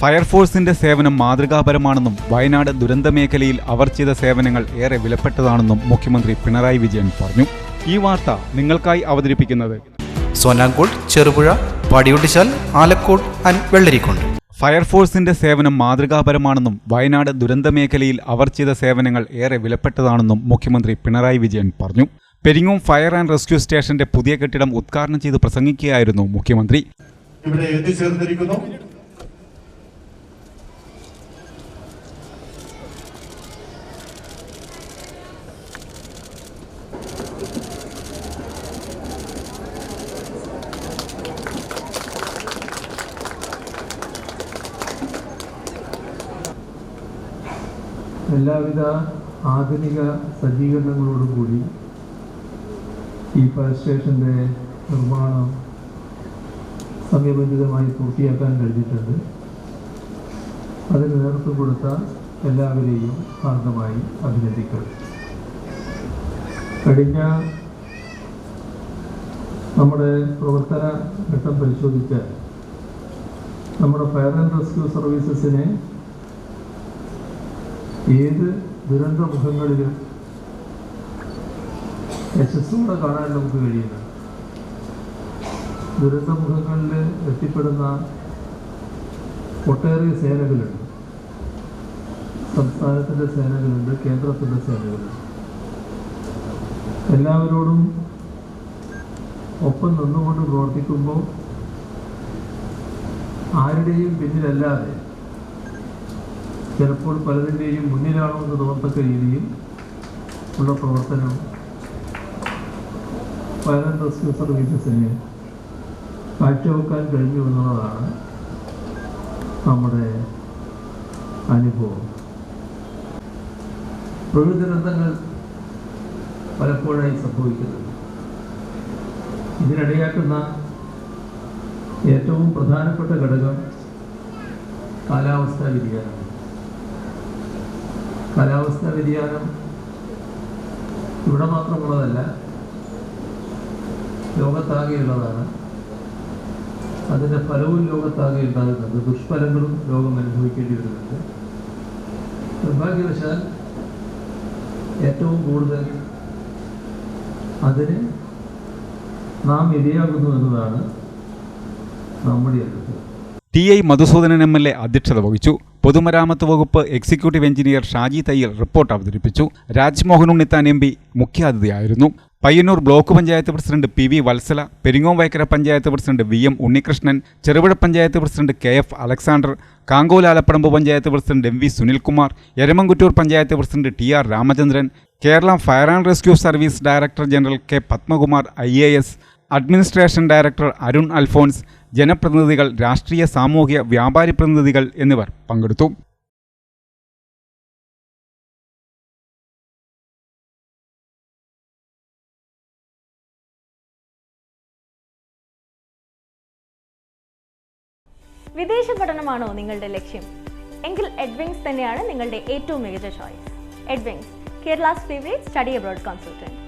ഫയർഫോഴ്സിന്റെ സേവനം മാതൃകാപരമാണെന്നും വയനാട് ദുരന്ത മേഖലയിൽ അവർ ചെയ്ത സേവനങ്ങൾ ഏറെ വിലപ്പെട്ടതാണെന്നും മുഖ്യമന്ത്രി പിണറായി വിജയൻ പറഞ്ഞു. ഈ വാർത്ത നിങ്ങൾക്കായി അവതരിപ്പിക്കുന്നത് സോനാങ്കോട് ചെറുപുഴ പടിയൊട്ടിച്ചാൽ ആലക്കോട് ആൻഡ് വെള്ളരിക്കോട്ട് ഫയർഫോഴ്സിന്റെ സേവനം മാതൃകാപരമാണെന്നും വയനാട് ദുരന്ത മേഖലയിൽ അവർ ചെയ്ത സേവനങ്ങൾ ഏറെ വിലപ്പെട്ടതാണെന്നും മുഖ്യമന്ത്രി പിണറായി വിജയൻ പറഞ്ഞു. പെരിങ്ങോം ഫയർ ആൻഡ് റെസ്ക്യൂ സ്റ്റേഷന്റെ പുതിയ കെട്ടിടം ഉദ്ഘാടനം ചെയ്ത് പ്രസംഗിക്കുകയായിരുന്നു മുഖ്യമന്ത്രി. ഇവിടെ എത്തിച്ചേർന്നിരിക്കുന്നു. എല്ലാവിധ ആധുനിക സജ്ജീകരണങ്ങളോടും കൂടി ഈ ഫയർ സ്റ്റേഷന്റെ നിർമ്മാണം സമയബന്ധിതമായി പൂർത്തിയാക്കാൻ കഴിഞ്ഞിട്ടുണ്ട്. അതിന് നേതൃത്വം കൊടുത്ത എല്ലാവരെയും ഹാർദമായി അഭിനന്ദിക്കുന്നു. കഴിഞ്ഞ നമ്മുടെ പ്രവർത്തന ഘട്ടം പരിശോധിച്ച് നമ്മുടെ ഫയർ ആൻഡ് റെസ്ക്യൂ സർവീസസിനെ ഏത് ദുരന്ത മുഖങ്ങളിലും യശസ്സോടെ കാണാൻ നമുക്ക് കഴിയുന്നു ദുരന്ത മുഖങ്ങളിൽ എത്തിപ്പെടുന്ന ഒട്ടേറെ സേനകളുണ്ട്. സംസ്ഥാനത്തിന്റെ സേനകളുണ്ട് കേന്ദ്രത്തിന്റെ സേനകളുണ്ട്. എല്ലാവരോടും ഒപ്പം നിന്നുകൊണ്ട് പ്രവർത്തിക്കുമ്പോൾ ആരുടെയും പിന്നിലല്ലാതെ ചിലപ്പോൾ പലതിന്റെയും മുന്നിലാണോ എന്ന് തോന്നത്തക്ക രീതിയിൽ ഉള്ള പ്രവർത്തനം ഫയർ റെസ്ക്യൂ സർവീസസിന് കാഴ്ചവെക്കാൻ കഴിഞ്ഞു എന്നുള്ളതാണ് നമ്മുടെ അനുഭവം. പ്രകൃതി ദുരന്തങ്ങൾ പലപ്പോഴായി സംഭവിക്കുന്നു. ഇതിനിടയാക്കുന്ന ഏറ്റവും പ്രധാനപ്പെട്ട ഘടകം കാലാവസ്ഥാ വ്യതിയാനമാണ്. കാലാവസ്ഥാ വ്യതിയാനം ഇവിടെ മാത്രമുള്ളതല്ല ലോകത്താകെയുള്ളതാണ്. അതിന്റെ ഫലവും ലോകത്താകെ ഉണ്ടാകുന്നുണ്ട്. ദുഷ്ഫലങ്ങളും ലോകം അനുഭവിക്കേണ്ടി വരുന്നുണ്ട്. നിർഭാഗ്യവശാൽ ഏറ്റവും കൂടുതൽ അതിന് നാം ഇരയാകുന്നു എന്നതാണ് നമ്മുടെ അടുത്ത് T I Madhusoodanan M L A അധ്യക്ഷത വഹിച്ചു. പൊതുമരാമത്ത് വകുപ്പ് executive engineer Shaji Thayyil report അവതരിപ്പിച്ചു. Rajmohan Unnithan M P മുഖ്യാതിഥിയായിരുന്നു. Payyannur block panchayat president P V Vatsala Peringome Vaikkara panchayat president V M Unnikrishnan Cherupuzha panchayat president K F Alexander Kankol Alappadamba panchayat president M V Sunilkumar Eramamkuttoor panchayat president T R Ramachandran Kerala fire and rescue service director general K Padmakumar I administration director Arun Alphonse ജനപ്രതിനിധികൾ രാഷ്ട്രീയ സാമൂഹ്യ വ്യാപാരി പ്രതിനിധികൾ എന്നിവർ പങ്കെടുത്തു. വിദേശ പഠനമാണോ നിങ്ങളുടെ ലക്ഷ്യം? എങ്കിൽ എഡ്വിങ്സ് തന്നെയാണ് നിങ്ങളുടെ ഏറ്റവും മികച്ച choice Edwings favourite study abroad consultant